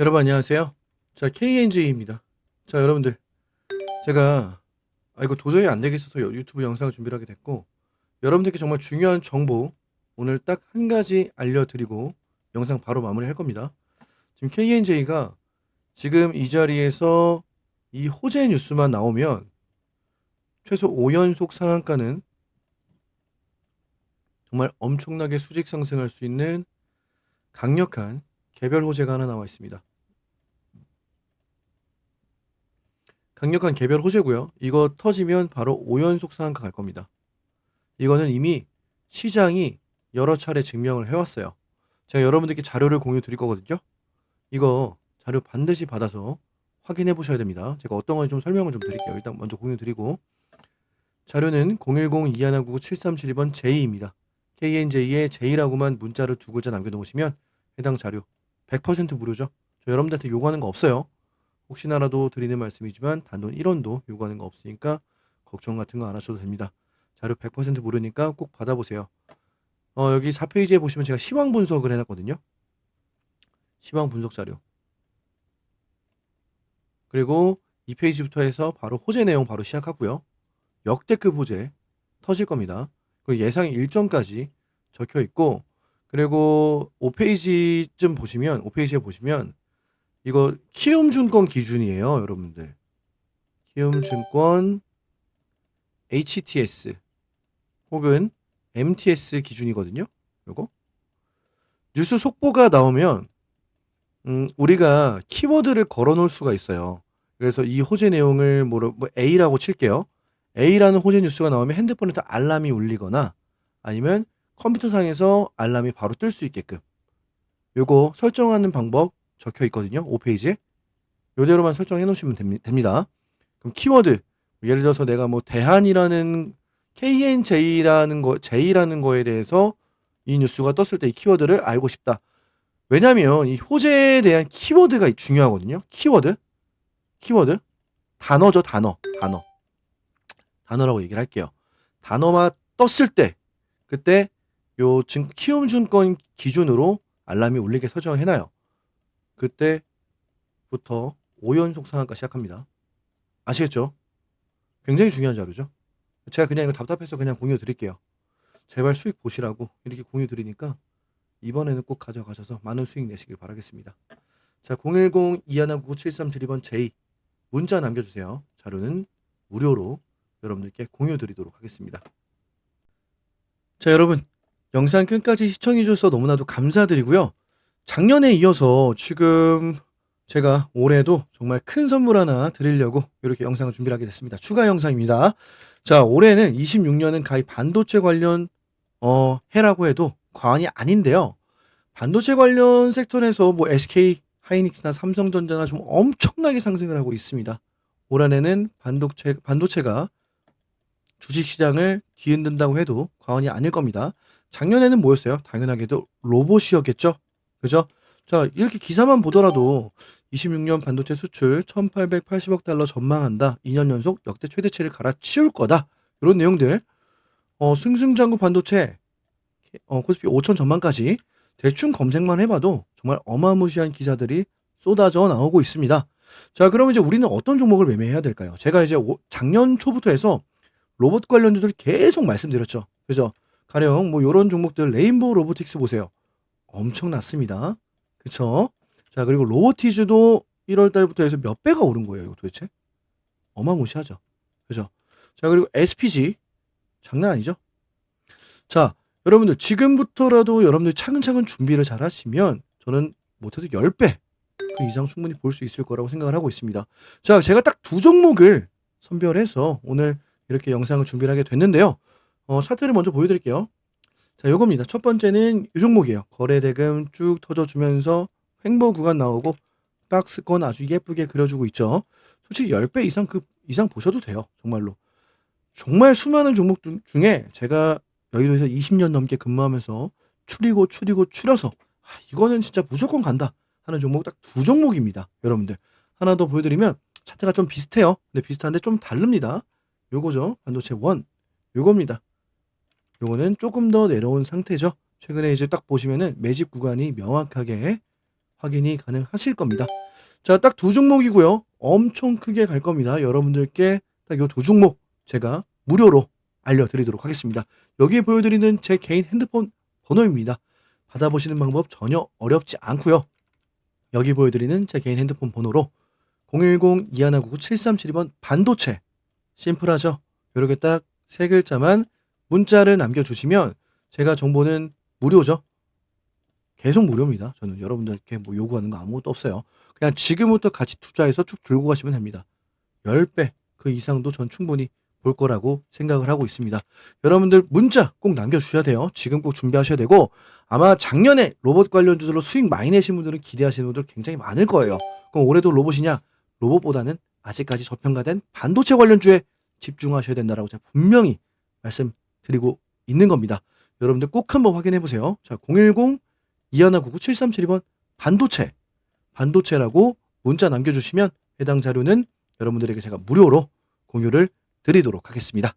여러분 안녕하세요. 자 KNJ입니다. 자 여러분들 제가 아 이거 도저히 안 되겠어서 여- 유튜브 영상을 준비를 하게 됐고 여러분들께 정말 중요한 정보 오늘 딱 한 가지 알려드리고 영상 바로 마무리할 겁니다. 지금 KNJ가 지금 이 자리에서 이 호재 뉴스만 나오면 최소 5연속 상한가는 정말 엄청나게 수직 상승할 수 있는 강력한 개별 호재가 하나 나와 있습니다. 강력한 개별 호재고요. 이거 터지면 바로 5연속 상한가 갈 겁니다. 이거는 이미 시장이 여러 차례 증명을 해왔어요. 제가 여러분들께 자료를 공유 드릴 거거든요. 이거 자료 반드시 받아서 확인해 보셔야 됩니다. 제가 어떤 건지 좀 설명을 좀 드릴게요. 일단 먼저 공유 드리고 자료는 010-2199-7372번 J입니다. KNJ의 J라고만 문자를 두 글자 남겨놓으시면 해당 자료 100% 무료죠. 저 여러분들한테 요구하는 거 없어요. 혹시나라도 드리는 말씀이지만 단돈 1원도 요구하는 거 없으니까 걱정 같은 거 안 하셔도 됩니다. 자료 100% 무료니까 꼭 받아보세요. 어, 여기 4페이지에 보시면 제가 시황 분석을 해놨거든요. 시황 분석 자료. 그리고 2페이지부터 해서 바로 호재 내용 바로 시작하고요. 역대급 호재 터질 겁니다. 그리고 예상 일정까지 적혀 있고 그리고 5페이지쯤 보시면 5페이지에 보시면 이거 키움증권 기준이에요, 여러분들. 키움증권 HTS 혹은 MTS 기준이거든요. 요거. 뉴스 속보가 나오면 음, 우리가 키워드를 걸어 놓을 수가 있어요. 그래서 이 호재 내용을 뭐로 뭐 A라고 칠게요. A라는 호재 뉴스가 나오면 핸드폰에서 알람이 울리거나 아니면 컴퓨터상에서 알람이 바로 뜰 수 있게끔 요거 설정하는 방법 적혀 있거든요. 5페이지에. 요대로만 설정해 놓으시면 됩니- 됩니다. 그럼 키워드 예를 들어서 내가 뭐 대한이라는 KNJ라는 거 J라는 거에 대해서 이 뉴스가 떴을 때 이 키워드를 알고 싶다. 왜냐면 이 호재에 대한 키워드가 중요하거든요. 키워드. 키워드. 단어죠, 단어. 단어. 단어라고 얘기를 할게요. 단어만 떴을 때 그때 요 증, 키움 증권 기준으로 알람이 울리게 설정을 해놔요. 그때부터 5연속 상한가 시작합니다. 아시겠죠? 굉장히 중요한 자료죠. 제가 그냥 이거 답답해서 그냥 공유 드릴게요. 제발 수익 보시라고 이렇게 공유 드리니까 이번에는 꼭 가져가셔서 많은 수익 내시길 바라겠습니다. 자, 010-2199-7372번 J 문자 남겨주세요. 자료는 무료로 여러분들께 공유 드리도록 하겠습니다. 자, 여러분. 영상 끝까지 시청해 주셔서 너무나도 감사드리고요. 작년에 이어서 지금 제가 올해도 정말 큰 선물 하나 드리려고 이렇게 영상을 준비를 하게 됐습니다. 추가 영상입니다. 자, 올해는 26년은 가히 반도체 관련 어, 해라고 해도 과언이 아닌데요. 반도체 관련 섹터에서 뭐 SK 하이닉스나 삼성전자나 좀 엄청나게 상승을 하고 있습니다. 올 한해는 반도체 반도체가 주식 시장을 뒤흔든다고 해도 과언이 아닐 겁니다. 작년에는 뭐였어요? 당연하게도 로봇이었겠죠. 그죠? 자, 이렇게 기사만 보더라도 26년 반도체 수출 1880억 달러 전망한다. 2년 연속 역대 최대치를 갈아치울 거다. 이런 내용들. 어, 승승장구 반도체 어, 코스피 5천 전망까지 대충 검색만 해봐도 정말 어마무시한 기사들이 쏟아져 나오고 있습니다. 자, 그럼 이제 우리는 어떤 종목을 매매해야 될까요? 제가 이제 오- 작년 초부터 해서 로봇 관련주들 계속 말씀드렸죠. 그죠? 가령 뭐 이런 종목들 레인보우 로보틱스 보세요. 엄청났습니다. 그쵸? 자, 그리고 로보티즈도 1월 달부터 해서 몇 배가 오른 거예요, 이거 도대체? 어마무시하죠. 그죠? 자, 그리고 SPG 장난 아니죠? 자, 여러분들 지금부터라도 여러분들 차근차근 준비를 잘 하시면 저는 못해도 10배 그 이상 충분히 볼 수 있을 거라고 생각을 하고 있습니다. 자, 제가 딱 두 종목을 선별해서 오늘 이렇게 영상을 준비를 하게 됐는데요. 어, 차트를 먼저 보여드릴게요. 자, 요겁니다. 첫 번째는 이 종목이에요. 거래 대금 쭉 터져주면서 횡보 구간 나오고 박스권 아주 예쁘게 그려주고 있죠. 솔직히 10배 이상 그 이상 보셔도 돼요. 정말로. 정말 수많은 종목 중- 중에 제가 여의도에서 20년 넘게 근무하면서 추리고 추리고 추려서 아, 이거는 진짜 무조건 간다 하는 종목 딱 두 종목입니다. 여러분들. 하나 더 보여드리면 차트가 좀 비슷해요. 근데 비슷한데 좀 다릅니다. 요거죠. 반도체 원. 요겁니다. 요거는 조금 더 내려온 상태죠. 최근에 이제 딱 보시면은 매집 구간이 명확하게 확인이 가능하실 겁니다. 자, 딱 두 종목이고요. 엄청 크게 갈 겁니다. 여러분들께 딱 요 두 종목 제가 무료로 알려드리도록 하겠습니다. 여기에 보여드리는 제 개인 핸드폰 번호입니다. 받아보시는 방법 전혀 어렵지 않고요. 여기 보여드리는 제 개인 핸드폰 번호로 010-2199-7372번 반도체 심플하죠? 이렇게 딱 세 글자만 문자를 남겨주시면 제가 정보는 무료죠? 계속 무료입니다. 저는 여러분들께 뭐 요구하는 거 아무것도 없어요. 그냥 지금부터 같이 투자해서 쭉 들고 가시면 됩니다. 10배 그 이상도 전 충분히 볼 거라고 생각을 하고 있습니다. 여러분들 문자 꼭 남겨주셔야 돼요. 지금 꼭 준비하셔야 되고 아마 작년에 로봇 관련 주제로 수익 많이 내신 분들은 기대하시는 분들 굉장히 많을 거예요. 그럼 올해도 로봇이냐? 로봇보다는 아직까지 저평가된 반도체 관련주에 집중하셔야 된다라고 제가 분명히 말씀 드리고 있는 겁니다. 여러분들 꼭 한번 확인해 보세요. 자, 010-2199-7372번 반도체. 반도체라고 문자 남겨 주시면 해당 자료는 여러분들에게 제가 무료로 공유를 드리도록 하겠습니다.